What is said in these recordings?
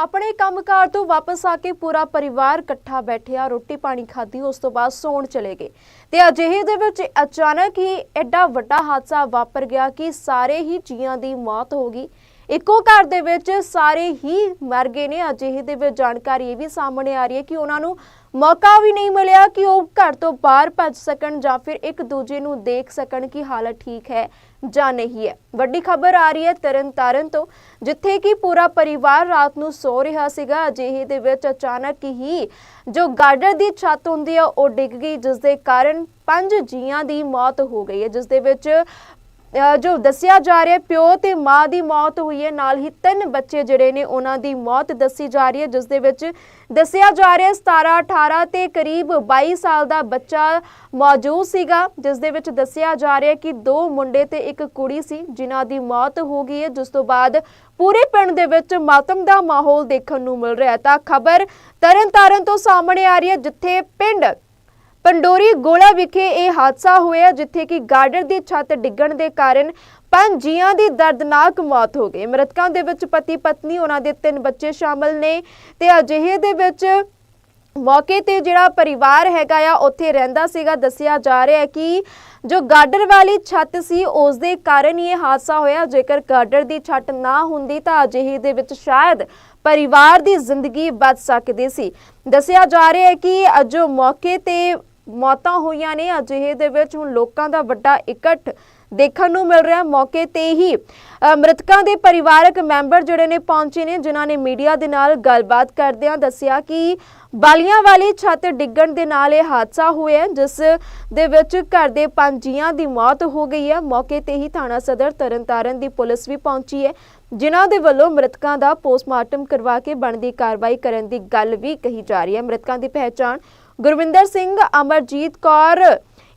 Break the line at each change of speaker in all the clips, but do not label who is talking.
ਆਪਣੇ ਕੰਮਕਾਰ ਤੋਂ ਵਾਪਸ ਆ ਕੇ ਪੂਰਾ ਪਰਿਵਾਰ ਇਕੱਠਾ ਬੈਠਿਆ, ਰੋਟੀ ਪਾਣੀ ਖਾਧੀ, ਉਸ ਤੋਂ ਬਾਅਦ ਸੌਣ ਚਲੇ ਗਏ। ਤੇ ਅਜਿਹੇ ਦੇ ਵਿੱਚ ਅਚਾਨਕ ਹੀ ਐਡਾ ਵੱਡਾ ਹਾਦਸਾ ਵਾਪਰ ਗਿਆ ਕਿ ਸਾਰੇ ਹੀ ਜੀਆਂ ਦੀ ਮੌਤ ਹੋ ਗਈ। ਇੱਕੋ ਘਰ ਦੇ ਵਿੱਚ ਸਾਰੇ ਹੀ ਮਰ ਗਏ ਨੇ। ਅਜਿਹੇ ਦੇ ਵਿੱਚ ਜਾਣਕਾਰੀ ਇਹ ਵੀ ਸਾਹਮਣੇ ਆ ਰਹੀ ਹੈ ਕਿ ਉਹਨਾਂ ਨੂੰ ਮੌਕਾ ਵੀ ਨਹੀਂ ਮਿਲਿਆ ਕਿ ਉਹ ਘਰ ਤੋਂ ਬਾਹਰ ਭੱਜ ਸਕਣ ਜਾਂ ਫਿਰ ਇੱਕ ਦੂਜੇ ਨੂੰ ਦੇਖ ਸਕਣ ਕਿ ਹਾਲਤ ਠੀਕ ਹੈ ਜਾਂ ਨਹੀਂ ਹੈ। ਵੱਡੀ ਖਬਰ ਆ ਰਹੀ ਹੈ ਤਰਨਤਾਰਨ ਤੋਂ, ਜਿੱਥੇ ਕਿ ਪੂਰਾ ਪਰਿਵਾਰ ਰਾਤ ਨੂੰ ਸੋ ਰਿਹਾ ਸੀਗਾ। ਅਜਿਹੇ ਦੇ ਵਿੱਚ ਅਚਾਨਕ ਹੀ ਜੋ ਗਾਰਡਰ ਦੀ ਛੱਤ ਹੁੰਦੀ ਆ, ਉਹ ਡਿੱਗ ਗਈ ਜਿਸ ਦੇ ਕਾਰਨ ਪੰਜ ਜੀਆਂ ਦੀ ਮੌਤ ਹੋ ਗਈ ਹੈ। ਜਿਸ ਦੇ ਵਿੱਚ ਜੋ ਦੱਸਿਆ ਜਾ ਰਿਹਾ ਪਿਓ ਤੇ ਮਾਂ ਦੀ ਮੌਤ ਹੋਈ ਹੈ, ਨਾਲ ਹੀ ਤਿੰਨ ਬੱਚੇ ਜਿਹੜੇ ਨੇ, ਉਹਨਾਂ ਦੀ ਮੌਤ ਦੱਸੀ ਜਾ ਰਹੀ ਹੈ, ਜਿਸ ਦੇ ਵਿੱਚ ਦੱਸਿਆ ਜਾ ਰਿਹਾ 17 18 ਤੇ ਕਰੀਬ 22 ਸਾਲ ਦਾ ਬੱਚਾ ਮੌਜੂਦ ਸੀਗਾ, ਜਿਸ ਦੇ ਵਿੱਚ ਦੱਸਿਆ ਜਾ ਰਿਹਾ ਕਿ ਦੋ ਮੁੰਡੇ ਤੇ ਇੱਕ ਕੁੜੀ ਸੀ, ਜਿਨ੍ਹਾਂ ਦੀ ਮੌਤ ਹੋ ਗਈ ਹੈ, ਜਿਸ ਤੋਂ ਬਾਅਦ ਪੂਰੇ ਪਿੰਡ ਦੇ ਵਿੱਚ ਮਾਤਮ ਦਾ ਮਾਹੌਲ ਦੇਖਣ ਨੂੰ ਮਿਲ ਰਿਹਾ ਹੈ। ਤਾਂ ਖਬਰ ਤਰਨਤਾਰਨ ਤੋਂ ਸਾਹਮਣੇ ਆ ਰਹੀ ਹੈ, ਜਿੱਥੇ ਪਿੰਡ ਪੰਡੋਰੀ ਗੋਲਾ ਵਿਖੇ ਇਹ ਹਾਦਸਾ ਹੋਇਆ, ਜਿੱਥੇ ਕਿ ਗਾਰਡਰ ਦੀ ਛੱਤ ਡਿੱਗਣ ਦੇ ਕਾਰਨ ਪੰਜ ਜੀਆਂ ਦੀ ਦਰਦਨਾਕ ਮੌਤ ਹੋ ਗਈ। ਮ੍ਰਿਤਕਾਂ ਦੇ ਵਿੱਚ ਪਤੀ ਪਤਨੀ, ਉਹਨਾਂ ਦੇ ਤਿੰਨ ਬੱਚੇ ਸ਼ਾਮਲ ਨੇ ਤੇ ਅਜਿਹੇ ਦੇ ਵਿੱਚ ਮੌਕੇ ਤੇ ਜਿਹੜਾ ਪਰਿਵਾਰ ਹੈਗਾ ਆ, ਉੱਥੇ ਰਹਿੰਦਾ ਸੀਗਾ। ਦੱਸਿਆ ਜਾ ਰਿਹਾ ਹੈ ਕਿ ਜੋ ਗਾਰਡਰ ਵਾਲੀ ਛੱਤ ਸੀ, ਉਸ ਦੇ ਕਾਰਨ ਹੀ ਇਹ ਹਾਦਸਾ ਹੋਇਆ। ਜੇਕਰ ਗਾਰਡਰ ਦੀ ਛੱਤ ਨਾ ਹੁੰਦੀ ਤਾਂ ਅਜਿਹੇ ਦੇ ਵਿੱਚ ਸ਼ਾਇਦ ਪਰਿਵਾਰ ਦੀ ਜ਼ਿੰਦਗੀ ਬਚ ਸਕਦੀ ਸੀ। ਦੱਸਿਆ ਜਾ ਰਿਹਾ ਹੈ ਕਿ ਅਜੋ ਮੌਕੇ ਤੇ ਮੌਤਾਂ ਹੋਈਆਂ ਨੇ। ਅਜਿਹੇ ਦੇ ਵਿੱਚ ਹੁਣ ਲੋਕਾਂ ਦਾ ਵੱਡਾ ਇਕੱਠ ਦੇਖਣ ਨੂੰ ਮਿਲ ਰਿਹਾ। ਮੌਕੇ ਤੇ ਹੀ ਮ੍ਰਿਤਕਾਂ ਦੇ ਪਰਿਵਾਰਕ ਮੈਂਬਰ ਜਿਹੜੇ ਨੇ ਪਹੁੰਚੇ ਨੇ, ਜਿਨ੍ਹਾਂ ਨੇ ਮੀਡੀਆ ਦੇ ਨਾਲ ਗੱਲਬਾਤ ਕਰਦਿਆਂ ਦੱਸਿਆ ਕਿ ਬਾਲੀਆਂ ਵਾਲੀ ਛੱਤ ਡਿੱਗਣ ਦੇ ਨਾਲ ਇਹ ਹਾਦਸਾ ਹੋਇਆ, ਜਿਸ ਦੇ ਵਿੱਚ ਘਰ ਦੇ ਪੰਜ ਜੀਆਂ ਦੀ ਮੌਤ ਹੋ ਗਈ ਹੈ। ਮੌਕੇ ਤੇ ਹੀ ਥਾਣਾ ਸਦਰ ਤਰਨਤਾਰਨ ਦੀ ਪੁਲਿਸ ਵੀ ਪਹੁੰਚੀ ਹੈ, ਜਿਨ੍ਹਾਂ ਦੇ ਵੱਲੋਂ ਮ੍ਰਿਤਕਾਂ ਦਾ ਪੋਸਟਮਾਰਟਮ ਕਰਵਾ ਕੇ ਬਣਦੀ ਕਾਰਵਾਈ ਕਰਨ ਦੀ ਗੱਲ ਵੀ ਕਹੀ ਜਾ ਰਹੀ ਹੈ। ਮ੍ਰਿਤਕਾਂ ਦੀ ਪਹਿਚਾਣ ਗੁਰਵਿੰਦਰ ਸਿੰਘ, ਅਮਰਜੀਤ ਕੌਰ,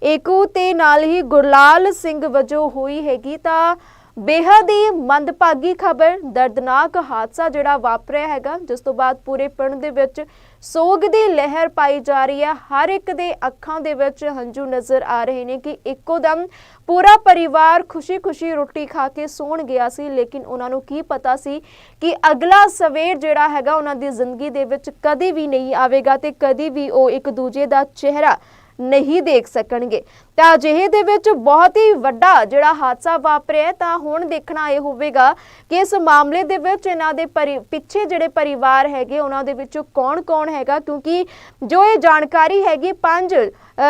ਏਕੂ ਤੇ ਨਾਲ ਹੀ ਗੁਰਲਾਲ ਸਿੰਘ ਵਜੋਂ ਹੋਈ ਹੈਗੀ ਤਾਂ ਬੇਹੱਦ ਹੀ ਮੰਦਭਾਗੀ ਖਬਰ, ਦਰਦਨਾਕ ਹਾਦਸਾ ਜਿਹੜਾ ਵਾਪਰਿਆ ਹੈਗਾ, ਜਿਸ ਤੋਂ ਬਾਅਦ ਪੂਰੇ ਪਿੰਡ ਦੇ ਵਿੱਚ ਸੋਗ ਦੀ ਲਹਿਰ ਪਾਈ ਜਾ ਰਹੀ ਹੈ। ਹਰ ਇੱਕ ਦੇ ਅੱਖਾਂ ਦੇ ਵਿੱਚ ਹੰਝੂ ਨਜ਼ਰ ਆ ਰਹੇ ਨੇ ਕਿ ਇੱਕੋ ਦਮ ਪੂਰਾ ਪਰਿਵਾਰ ਖੁਸ਼ੀ-ਖੁਸ਼ੀ ਰੋਟੀ ਖਾ ਕੇ ਸੌਣ ਗਿਆ ਸੀ। ਲੇਕਿਨ ਉਹਨਾਂ ਨੂੰ ਕੀ ਪਤਾ ਸੀ ਕਿ ਅਗਲਾ ਸਵੇਰ ਜਿਹੜਾ ਹੈਗਾ, ਉਹਨਾਂ ਦੀ ਜ਼ਿੰਦਗੀ ਦੇ ਵਿੱਚ ਕਦੇ ਵੀ ਨਹੀਂ ਆਵੇਗਾ ਤੇ ਕਦੇ ਵੀ ਉਹ ਇੱਕ ਦੂਜੇ ਦਾ ਚਿਹਰਾ ਨਹੀਂ ਦੇਖ ਸਕਣਗੇ। ਤਾਂ ਅਜਿਹੇ ਦੇ ਵਿੱਚ ਬਹੁਤ ਹੀ ਵੱਡਾ ਜਿਹੜਾ ਹਾਦਸਾ ਵਾਪਰਿਆ ਤਾਂ ਹੁਣ ਦੇਖਣਾ ਇਹ ਹੋਵੇਗਾ ਕਿ ਇਸ ਮਾਮਲੇ ਦੇ ਵਿੱਚ ਇਹਨਾਂ ਦੇ ਪਰਿ- ਪਿੱਛੇ ਜਿਹੜੇ ਪਰਿਵਾਰ ਹੈਗੇ ਉਹਨਾਂ ਦੇ ਵਿੱਚੋਂ ਕੌਣ-ਕੌਣ ਹੈਗਾ? ਕਿਉਂਕਿ ਜੋ ਇਹ ਜਾਣਕਾਰੀ ਹੈਗੀ ਪੰਜ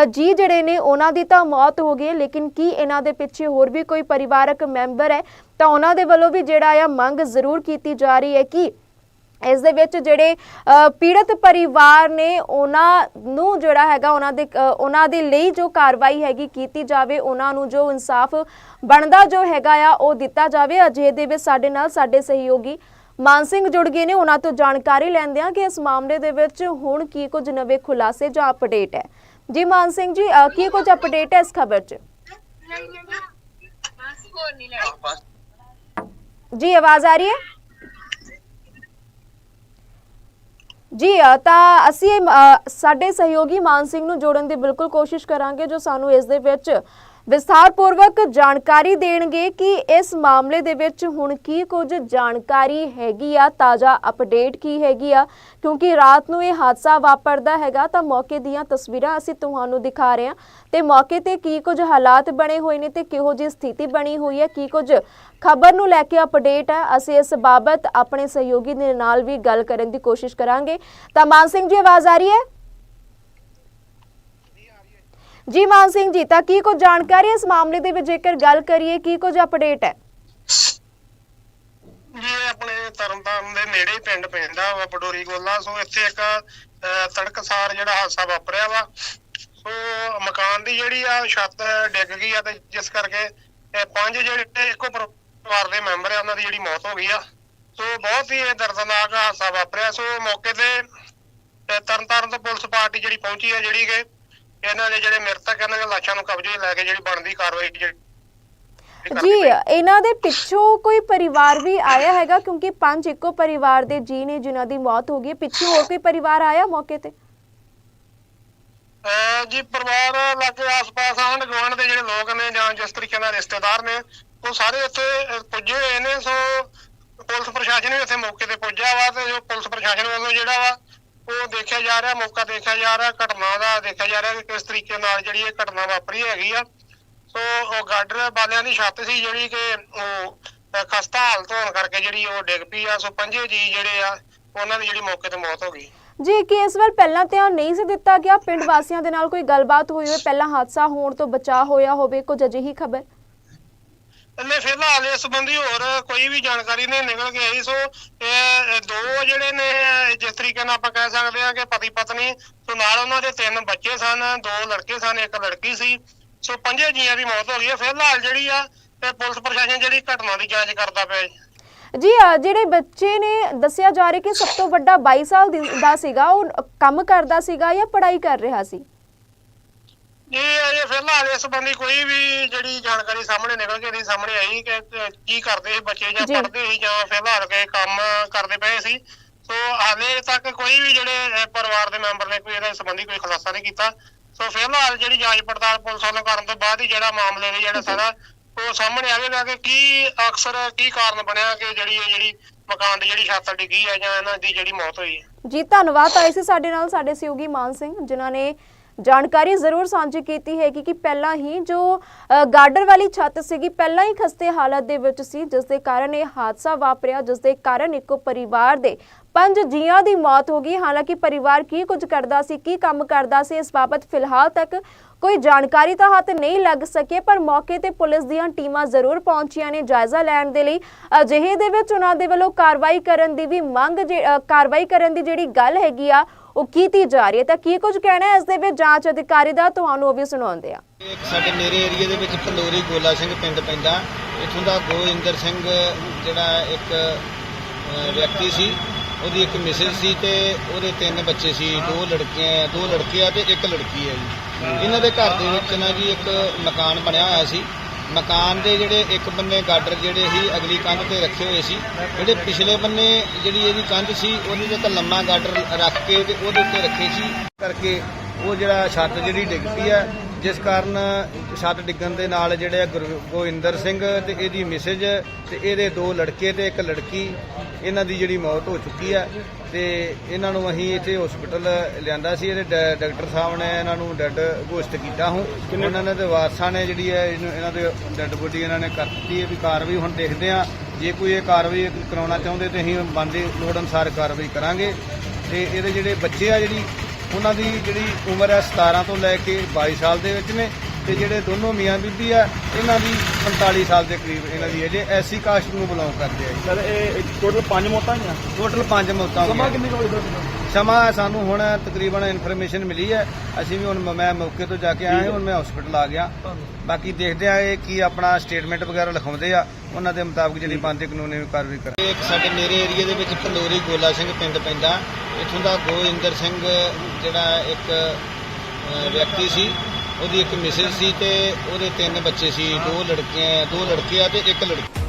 ਜੀ ਜਿਹੜੇ ਨੇ ਉਹਨਾਂ ਦੀ ਤਾਂ ਮੌਤ ਹੋ ਗਈ ਹੈ, ਲੇਕਿਨ ਕੀ ਇਹਨਾਂ ਦੇ ਪਿੱਛੇ ਹੋਰ ਵੀ ਕੋਈ ਪਰਿਵਾਰਕ ਮੈਂਬਰ ਹੈ? ਤਾਂ ਉਹਨਾਂ ਦੇ ਵੱਲੋਂ ਵੀ ਜਿਹੜਾ ਆ ਮੰਗ ਜ਼ਰੂਰ ਕੀਤੀ ਜਾ ਰਹੀ ਹੈ ਕਿ ਇਸ ਦੇ ਵਿੱਚ ਜਿਹੜੇ ਪੀੜਤ ਪਰਿਵਾਰ ਨੇ ਉਹਨਾਂ ਨੂੰ ਜਿਹੜਾ ਹੈਗਾ ਉਹਨਾਂ ਦੇ ਉਹਨਾਂ ਦੇ ਲਈ ਜੋ ਕਾਰਵਾਈ ਹੈਗੀ ਕੀਤੀ ਜਾਵੇ ਉਹਨਾਂ ਨੂੰ ਜੋ ਇਨਸਾਫ ਬਣਦਾ ਜੋ ਹੈਗਾ ਆ ਉਹ ਦਿੱਤਾ ਜਾਵੇ। ਅਜੇ ਦੇ ਵਿੱਚ ਸਾਡੇ ਨਾਲ ਸਾਡੇ ਸਹਿਯੋਗੀ ਮਾਨ ਸਿੰਘ ਜੁੜ ਗਏ ਨੇ। ਉਹਨਾਂ ਤੋਂ ਜਾਣਕਾਰੀ ਲੈਂਦੇ ਆ ਕਿ ਇਸ ਮਾਮਲੇ ਦੇ ਵਿੱਚ ਹੁਣ ਕੀ ਕੁਝ ਨਵੇਂ ਖੁਲਾਸੇ ਜਾਂ ਅਪਡੇਟ ਹੈ। ਜੀ ਮਾਨ ਸਿੰਘ ਜੀ ਕੀ ਕੁਝ ਅਪਡੇਟ ਹੈ ਇਸ ਖਬਰ 'ਚ? ਜੀ ਆਵਾਜ਼ ਆ ਰਹੀ ਹੈ? ਜੀ ਤਾਂ ਅਸੀਂ ਸਾਡੇ ਸਹਿਯੋਗੀ ਮਾਨ ਸਿੰਘ ਨੂੰ ਜੋੜਨ ਦੀ ਬਿਲਕੁਲ ਕੋਸ਼ਿਸ਼ ਕਰਾਂਗੇ ਜੋ ਸਾਨੂੰ ਇਸ ਦੇ ਵਿੱਚ ਵਿਸਥਾਰਪੂਰਵਕ ਜਾਣਕਾਰੀ ਦੇਣਗੇ ਕਿ ਇਸ ਮਾਮਲੇ ਦੇ ਵਿੱਚ ਹੁਣ ਕੀ ਕੁਝ ਜਾਣਕਾਰੀ ਹੈਗੀ ਆ, ਤਾਜ਼ਾ ਅਪਡੇਟ ਕੀ ਹੈਗੀ ਆ, ਕਿਉਂਕਿ ਰਾਤ ਨੂੰ ਇਹ ਹਾਦਸਾ ਵਾਪਰਦਾ ਹੈਗਾ, ਤਾਂ ਮੌਕੇ ਦੀਆਂ ਤਸਵੀਰਾਂ ਅਸੀਂ ਤੁਹਾਨੂੰ ਦਿਖਾ ਰਹੇ ਹਾਂ। ਤੇ ਮੌਕੇ ਤੇ ਕੀ ਕੁਝ ਹਾਲਾਤ ਬਣੇ ਹੋਏ ਨੇ ਤੇ ਕਿਹੋ ਜਿਹੀ ਸਥਿਤੀ ਬਣੀ ਹੋਈ ਹੈ, ਕੀ ਕੁਝ ਖਬਰ ਨੂੰ ਲੈ ਕੇ ਅਪਡੇਟ ਹੈ ਅਸੀਂ ਇਸ ਬਾਬਤ ਆਪਣੇ ਸਹਿਯੋਗੀ ਦੇ ਨਾਲ ਵੀ ਗੱਲ ਕਰਨ ਦੀ ਕੋਸ਼ਿਸ਼ ਕਰਾਂਗੇ। ਤਾਂ ਮਾਨ ਸਿੰਘ ਜੀ, ਆਵਾਜ਼ ਆ ਰਹੀ ਹੈ? ਜੀ ਮਾਨ ਸਿੰਘ ਜੀ ਤਾਂ ਕੀ ਕੁਝ ਜਾਣਕਾਰੀ ਇਸ ਮਾਮਲੇ ਦੇ ਵਿੱਚ ਜੇਕਰ ਗੱਲ ਕਰੀਏ ਕੀ ਕੁਝ ਅਪਡੇਟ ਹੈ?
ਇਹ ਆਪਣੇ ਤਰਨਤਾਰਨ ਦੇ ਨੇੜੇ ਪਿੰਡ ਪੈਂਦਾ ਵਾ ਪਡੋਰੀ ਗੋਲਾ। ਸੋ ਇੱਥੇ ਇੱਕ ਤੜਕਸਾਰ ਜਿਹੜਾ ਹਾਦਸਾ ਵਾਪਰਿਆ ਵਾ। ਸੋ ਮਕਾਨ ਦੀ ਜਿਹੜੀ ਆ ਛੱਤ ਡਿੱਗ ਗਈ ਆ ਤੇ ਜਿਸ ਕਰਕੇ ਪੰਜ ਜਿਹੜੇ ਇੱਕੋ ਪਰਿਵਾਰ ਦੇ ਮੈਂਬਰ ਆ ਉਹਨਾਂ ਦੀ ਜਿਹੜੀ ਮੌਤ ਹੋ ਗਈ ਆ। ਸੋ ਬਹੁਤ ਹੀ ਇਹ ਦਰਦਨਾਕ ਹਾਦਸਾ ਵਾਪਰਿਆ। ਸੋ ਮੌਕੇ ਤੇ ਅਹ, ਤਰਨਤਾਰਨ ਤੋਂ ਪੁਲਿਸ ਪਾਰਟੀ ਜਿਹੜੀ ਪਹੁੰਚੀ ਹੈ ਜਿਹੜੀ ਕਿ ਇਹਨਾਂ ਦੇ ਜਿਹੜੇ ਮ੍ਰਿਤਕ ਇਹਨਾਂ ਦੇ ਲਾਸ਼ਾਂ ਨੂੰ ਕਬਜ਼ੇ ਲੈ ਕੇ ਜਿਹੜੀ ਬਣਦੀ ਕਾਰਵਾਈ ਜਿਹੜੀ
ਜੀ ਇਹਨਾਂ ਦੇ ਪਿੱਛੋਂ ਕੋਈ ਪਰਿਵਾਰ ਵੀ ਆਇਆ ਹੈਗਾ? ਕਿਉਂਕਿ ਪੰਜ ਇੱਕੋ ਪਰਿਵਾਰ ਦੇ ਜੀ ਨੇ ਜਿਨ੍ਹਾਂ ਦੀ ਮੌਤ ਹੋ ਗਈ। ਪਿੱਛੇ ਹੋਰ ਕੋਈ ਪਰਿਵਾਰ ਆਇਆ ਮੌਕੇ ਤੇ?
ਜੀ ਪਰਿਵਾਰ ਲਾਗੇ ਆਸ-ਪਾਸ ਆਂਢ ਗੁਆਂਢ ਦੇ ਜਿਹੜੇ ਲੋਕ ਨੇ ਜਾਂ ਜਿਸ ਤਰੀਕੇ ਨਾਲ ਰਿਸ਼ਤੇਦਾਰ ਨੇ ਉਹ ਸਾਰੇ ਇੱਥੇ ਪੁੱਜੇ ਹੋਏ ਨੇ। ਸੋ ਪੁਲਿਸ ਪ੍ਰਸ਼ਾਸਨ ਵੀ ਇੱਥੇ ਮੌਕੇ ਤੇ ਪਹੁੰਚਿਆ ਵਾ ਤੇ ਜੋ ਪੁਲਿਸ ਪ੍ਰਸ਼ਾਸਨ ਵੱਲੋਂ ਜਿਹੜਾ ਵਾ ਉਹ ਦੇਖਿਆ ਜਾ ਰਿਹਾ, ਮੌਕਾ ਦੇਖਿਆ ਜਾ ਰਿਹਾ, ਘਟਨਾ ਦਾ ਦੇਖਿਆ ਜਾ ਰਿਹਾ ਕਿ ਕਿਸ ਤਰੀਕੇ ਨਾਲ ਜਿਹੜੀ ਇਹ ਘਟਨਾ ਵਾਪਰੀ ਹੈਗੀ ਆ। ਸੋ ਉਹ ਗਾਰਡਰ ਵਾਲਿਆਂ ਦੀ ਛੱਤ ਸੀ ਜਿਹੜੀ ਕਿ ਉਹ ਖਸਤਾ ਹਾਲਤ ਹੋਣ ਕਰਕੇ ਜਿਹੜੀ ਉਹ ਡਿੱਗ ਪਈ ਆ। ਸੋ ਪੰਜੇ ਜੀ ਜਿਹੜੇ ਆ, ਉਹਨਾਂ ਦੀ ਜਿਹੜੀ ਮੌਕੇ ਤੇ ਮੌਤ ਹੋ ਗਈ।
ਜੀ, ਕੀ ਇਸ ਵਾਰ ਪਹਿਲਾਂ ਧਿਆਨ ਨਹੀਂ ਸੀ ਦਿੱਤਾ ਗਿਆ? ਪਿੰਡ ਵਾਸੀਆਂ ਦੇ ਨਾਲ ਕੋਈ ਗੱਲਬਾਤ ਹੋਈ ਹੋਵੇ, ਪਹਿਲਾਂ ਹਾਦਸਾ ਹੋਣ ਤੋਂ ਬਚਾਅ ਹੋਇਆ ਹੋਵੇ, ਕੁਝ ਅਜਿਹੀ ਖਬਰ?
ਇਹਨੇ ਫਿਲਹਾਲ ਇਸ ਸੰਬੰਧੀ ਹੋਰ ਕੋਈ ਵੀ ਜਾਣਕਾਰੀ ਨਹੀਂ ਨਿਕਲ ਕੇ ਆਈ, ਸੋ ਇਹ ਦੋ ਜਿਹੜੇ ਨੇ ਜਿਸ ਤਰੀਕੇ ਨਾਲ ਆਪਾਂ ਕਹਿ ਸਕਦੇ ਹਾਂ ਕਿ ਪਤੀ ਪਤਨੀ, ਸੋ ਨਾਲ ਉਹਨਾਂ ਦੇ ਤਿੰਨ ਬੱਚੇ ਸਨ, ਦੋ ਲੜਕੇ ਸਨ, ਇੱਕ ਲੜਕੀ ਸੀ, ਸੋ ਪੰਜੇ ਜੀਆਂ ਦੀ ਮੌਤ ਹੋ ਗਈ ਹੈ। ਫਿਲਹਾਲ ਜਿਹੜੀ ਆ ਤੇ ਪੁਲਿਸ ਪ੍ਰਸ਼ਾਸਨ ਜਿਹੜੀ ਘਟਨਾ ਦੀ ਜਾਂਚ ਕਰਦਾ ਪਿਆ ਜੀ।
ਜੀ ਜਿਹੜੇ ਬੱਚੇ ਨੇ, ਦੱਸਿਆ ਜਾ ਰਿਹਾ ਕਿ ਸਭ ਤੋਂ ਵੱਡਾ 22 ਸਾਲ ਦਾ ਸੀਗਾ, ਉਹ ਕੰਮ ਕਰਦਾ ਸੀਗਾ ਜਾਂ ਪੜ੍ਹਾਈ ਕਰ ਰਿਹਾ ਸੀ?
ਇਹ ਅਜੇ ਫਿਲਹਾਲ ਇਸ ਸੰਬੰਧੀ ਕੋਈ ਵੀ ਜਿਹੜੀ ਜਾਣਕਾਰੀ ਸਾਹਮਣੇ ਨਿਕਲ ਕੇ ਨਹੀਂ ਸਾਹਮਣੇ ਆਈ ਕਿ ਕਿ ਕੀ ਕਰਦੇ ਸੀ ਬੱਚੇ ਜਾਂ
ਜੀ।
ਪੜ੍ਹਦੇ ਸੀ ਜਾਂ ਫਿਲਹਾਲ ਕੇ ਕੰਮ ਕਰਦੇ ਪਏ ਸੀ। ਸੋ ਹਾਲੇ ਤੱਕ ਕੋਈ ਵੀ ਜਿਹੜੇ ਅਹ, ਪਰਿਵਾਰ ਦੇ ਮੈਂਬਰ ਨੇ ਕੋਈ ਇਹਦੇ ਸੰਬੰਧੀ ਕੋਈ ਖੁਲਾਸਾ ਨਹੀਂ ਕੀਤਾ। ਸੋ ਫਿਲਹਾਲ ਜਿਹੜੀ ਜਾਂਚ ਪੜਤਾਲ ਪੁਲਿਸ ਵੱਲੋਂ ਕਰਨ ਤੋਂ ਬਾਅਦ ਹੀ ਜਿਹੜਾ ਮਾਮਲੇ ਦਾ ਜਿਹੜਾ ਸਾਰਾ ਉਹ ਸਾਹਮਣੇ ਆਵੇਗਾ ਕਿ ਕੀ ਅਕਸਰ ਕੀ ਕਾਰਨ ਬਣਿਆ ਕਿ ਜਿਹੜੀ ਇਹ ਜਿਹੜੀ ਮਕਾਨ ਦੀ ਜਿਹੜੀ ਛੱਤ ਡਿੱਗੀ ਹੈ ਜਾਂ ਇਹਨਾਂ ਦੀ ਜਿਹੜੀ ਮੌਤ ਹੋਈ ਹੈ।
ਜੀ ਧੰਨਵਾਦ ਆਏ ਸੀ ਸਾਡੇ ਨਾਲ ਸਾਡੇ ਸਹਿਯੋਗੀ ਮਾਨ ਸਿੰਘ ਜਿਨ੍ਹਾਂ ਨੇ ਜਾਣਕਾਰੀ ਜ਼ਰੂਰ ਸਾਂਝੀ ਕੀਤੀ ਹੈ ਕਿ ਪਹਿਲਾਂ ਹੀ ਜੋ ਗਾਰਡਰ ਵਾਲੀ ਛੱਤ ਸੀਗੀ, ਪਹਿਲਾਂ ਹੀ ਖਸਤੇ ਹਾਲਤ ਦੇ ਵਿੱਚ ਸੀ ਜਿਸ ਦੇ ਕਾਰਨ ਇਹ ਹਾਦਸਾ ਵਾਪਰਿਆ ਜਿਸ ਦੇ ਕਾਰਨ ਇੱਕੋ ਪਰਿਵਾਰ ਦੇ ਪੰਜ ਜੀਆਂ ਦੀ ਮੌਤ ਹੋ ਗਈ। ਹਾਲਾਂਕਿ ਪਰਿਵਾਰ ਕੀ ਕੁਝ ਕਰਦਾ ਸੀ, ਕੀ ਕੰਮ ਕਰਦਾ ਸੀ, ਇਸ ਬਾਬਤ ਫਿਲਹਾਲ ਤੱਕ ਕੋਈ ਜਾਣਕਾਰੀ ਤਾਂ ਹੱਥ ਨਹੀਂ ਲੱਗ ਸਕੇ, ਪਰ ਮੌਕੇ ਤੇ ਪੁਲਿਸ ਦੀਆਂ ਟੀਮਾਂ ਜ਼ਰੂਰ ਪਹੁੰਚੀਆਂ ਨੇ ਜਾਇਜ਼ਾ ਲੈਣ ਦੇ ਲਈ। ਅਜਿਹੇ ਦੇ ਵਿੱਚ ਉਹਨਾਂ ਦੇ ਵੱਲੋਂ ਕਾਰਵਾਈ ਕਰਨ ਦੀ ਵੀ ਮੰਗ ਕਾਰਵਾਈ ਕਰਨ ਦੀ ਜਿਹੜੀ ਗੱਲ ਹੈਗੀ ਆ ਉਹ ਕੀਤੀ ਜਾ ਰਹੀ ਹੈ ਤਾਂ ਕੀ ਕੁਝ ਕਹਿਣਾ ਹੈ? ਇਸ ਦੇ ਵਿੱਚ ਜਾਂਚ ਅਧਿਕਾਰੀ ਦਾ ਤੁਹਾਨੂੰ ਉਹ ਵੀ ਸੁਣਾਉਂਦੇ ਆ
ਇੱਕ ਸਾਡੇ ਮੇਰੇ ਏਰੀਆ ਦੇ ਵਿੱਚ ਪੰਡੋਰੀ ਗੋਲਾ ਸਿੰਘ ਪਿੰਡ ਪੈਂਦਾ। ਇੱਥੋਂ ਦਾ ਗੋਇੰਦਰ ਸਿੰਘ ਜਿਹੜਾ ਇੱਕ ਵਿਅਕਤੀ ਸੀ ਉਹਦੀ ਇੱਕ ਮਿਸਿਸ ਸੀ ਤੇ ਉਹਦੇ ਤਿੰਨ ਬੱਚੇ ਸੀ ਦੋ ਲੜਕੀਆਂ ਦੋ ਲੜਕੇ ਆ ਤੇ ਇੱਕ ਲੜਕੀ ਹੈ ਜੀ। ਇਹਨਾਂ ਦੇ ਘਰ ਦੇ ਵਿੱਚ ਨਾ ਜੀ ਇੱਕ ਮਕਾਨ ਬਣਿਆ ਹੋਇਆ ਸੀ। ਮਕਾਨ ਦੇ ਜਿਹੜੇ ਇੱਕ ਬੰਨੇ ਗਾਡਰ ਜਿਹੜੇ ਸੀ ਅਗਲੀ ਕੰਧ ਤੇ ਰੱਖੇ ਹੋਏ ਸੀ, ਜਿਹੜੇ ਪਿਛਲੇ ਬੰਨੇ ਜਿਹੜੀ ਇਹਦੀ ਕੰਧ ਸੀ, ਉਹਦੇ ਤੇ ਇੱਕ ਲੰਮਾ ਗਾਡਰ ਰੱਖ ਕੇ ਤੇ ਉਹਦੇ ਉੱਤੇ ਰੱਖੇ ਸੀ। ਕਰਕੇ ਉਹ ਜਿਹੜਾ ਛੱਤ ਜਿਹੜੀ ਡਿੱਗ ਪਈ ਹੈ ਜਿਸ ਕਾਰਨ ਛੱਤ ਡਿੱਗਣ ਦੇ ਨਾਲ ਜਿਹੜੇ ਗੋਇੰਦਰ ਸਿੰਘ ਤੇ ਇਹਦੀ ਮਿਸਜ ਤੇ ਇਹਦੇ ਦੋ ਲੜਕੇ ਤੇ ਇੱਕ ਲੜਕੀ ਇਹਨਾਂ ਦੀ ਜਿਹੜੀ ਮੌਤ ਹੋ ਚੁੱਕੀ ਹੈ ਤੇ ਇਹਨਾਂ ਨੂੰ ਅਸੀਂ ਇੱਥੇ ਹਸਪੀਟਲ ਲਿਆਂਦਾ ਸੀ ਇਹਦੇ ਡਾਕਟਰ ਸਾਹਿਬ ਨੇ ਇਹਨਾਂ ਨੂੰ ਡੈੱਡ ਘੋਸ਼ਿਤ ਕੀਤਾ ਹੁਣ ਉਹਨਾਂ ਨੇ ਤੇ ਵਾਰਸਾਂ ਨੇ ਜਿਹੜੀ ਹੈ ਇਹਨੂੰ- ਇਹਨਾਂ ਦੇ ਡੈੱਡ ਬੋਡੀ ਇਹਨਾਂ ਨੇ ਕਰ ਦਿੱਤੀ ਹੈ ਵੀ ਕਾਰਵਾਈ ਹੁਣ ਦੇਖਦੇ ਆ। ਜੇ ਕੋਈ ਇਹ ਕਾਰਵਾਈ ਕਰਾਉਣਾ ਚਾਹੁੰਦੇ ਤੇ ਅਸੀਂ ਬੰਦੇ ਲੋੜ ਅਨੁਸਾਰ ਕਾਰਵਾਈ ਕਰਾਂਗੇ। ਤੇ ਇਹਦੇ ਜਿਹੜੇ ਬੱਚੇ ਆ ਜਿਹੜੀ ਉਹਨਾਂ ਦੀ ਜਿਹੜੀ ਉਮਰ ਹੈ 17 ਤੋਂ ਲੈ ਕੇ 22 ਸਾਲ ਦੇ ਵਿੱਚ ਨੇ ਤੇ ਜਿਹੜੇ ਦੋਨੋਂ ਮੀਆਂ ਬੀਬੀ ਆ ਇਹਨਾਂ ਦੀ 45 ਸਾਲ ਦੇ ਕਰੀਬ ਇਹਨਾਂ ਦੀ ਅਜੇ ਐਸੀ ਕਾਸਟ ਨੂੰ ਬਿਲੋਂਗ ਕਰਦੇ ਆ ਜੀ।
ਸਰ ਇਹ ਟੋਟਲ ਪੰਜ ਮੌਤਾਂ ਹੋਈਆਂ
ਟੋਟਲ 5 ਮੌਤਾਂ
ਸਮਾਂ ਕਿੰਨੇ ਕੁ ਵਜੇ ਦਾ
ਸਮਾਂ ਸਾਨੂੰ ਹੁਣ ਤਕਰੀਬਨ ਇਨਫੋਰਮੇਸ਼ਨ ਮਿਲੀ ਹੈ। ਅਸੀਂ ਵੀ ਹੁਣ ਮੈਂ ਮੌਕੇ ਤੋਂ ਜਾ ਕੇ ਆਇਆ, ਹੁਣ ਮੈਂ ਹਸਪੀਟਲ ਆ ਗਿਆ। ਬਾਕੀ ਦੇਖਦੇ ਆ ਇਹ ਕੀ ਆਪਣਾ ਸਟੇਟਮੈਂਟ ਵਗੈਰਾ ਲਿਖਾਉਂਦੇ ਆ। ਉਹਨਾਂ ਦੇ ਮੁਤਾਬਕ ਜਿਹੜੀ ਬਣਦੀ ਕਾਨੂੰਨੀ ਕਾਰਵਾਈ ਕਰ ਇੱਕ ਸਾਡੇ ਮੇਰੇ ਏਰੀਆ ਦੇ ਵਿੱਚ ਪੰਡੋਰੀ ਗੋਲਾ ਸਿੰਘ ਪਿੰਡ ਪੈਂਦਾ। ਇੱਥੋਂ ਦਾ ਗੋਇੰਦਰ ਸਿੰਘ ਜਿਹੜਾ ਇੱਕ ਵਿਅਕਤੀ ਸੀ, ਉਹਦੀ ਇੱਕ ਮਿਸਿਸ ਸੀ ਤੇ ਉਹਦੇ ਤਿੰਨ ਬੱਚੇ ਸੀ। ਦੋ ਲੜਕੀਆਂ, ਦੋ ਲੜਕੇ ਆ ਤੇ ਇੱਕ ਲੜਕੀ।